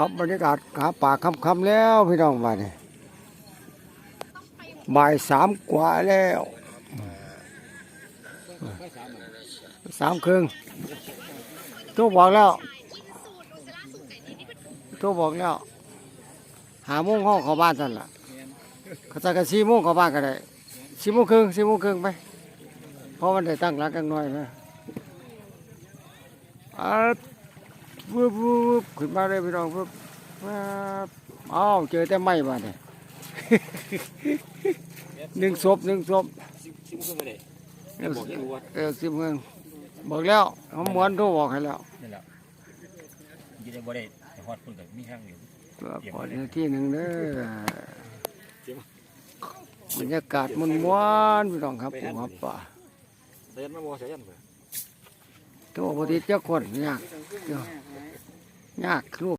ครับบรรยากาศหาป่าคำคำๆแล้วพี่น้องมาเนี่ยบ่ายสามกว่าแล้วสามครึ่งโทุกบอกแล้วโทุกบอกแล้ว หาโมงห้องเข้าบ้านท่านล่ะเขาจะกันสี่โมงเข้าบ้านก็ได้สี่โมงครึ่งสี่โมงครึ่งไปเพราะมันได้ตั้งหลักกันหน่อยไหมอ่า วึบวึบวึบขึ้นมาเลยพี่น้องวึบวาบอ้าวเจอแต่ไม้มาเนี่ยหนึ่งศพหนึ่งศพซิซิมขึ้นมาเลยเออบอกยังรู้ว่าเออสิบเมืองบอกแล้วเขาม้วนโทรบอกให้แล้วนั่นแหละยี่ได้บ่ได้ฮอดคนกับมีทางอยู่พอในที่หนึ่งเด้อบรรยากาศมันม้วนๆพี่น้องครับผมครับป่าเดินมาบ่ใส่ยันเพิ่นโทรปฏิเจ้าคนยากเดี๋ยว ยากลูก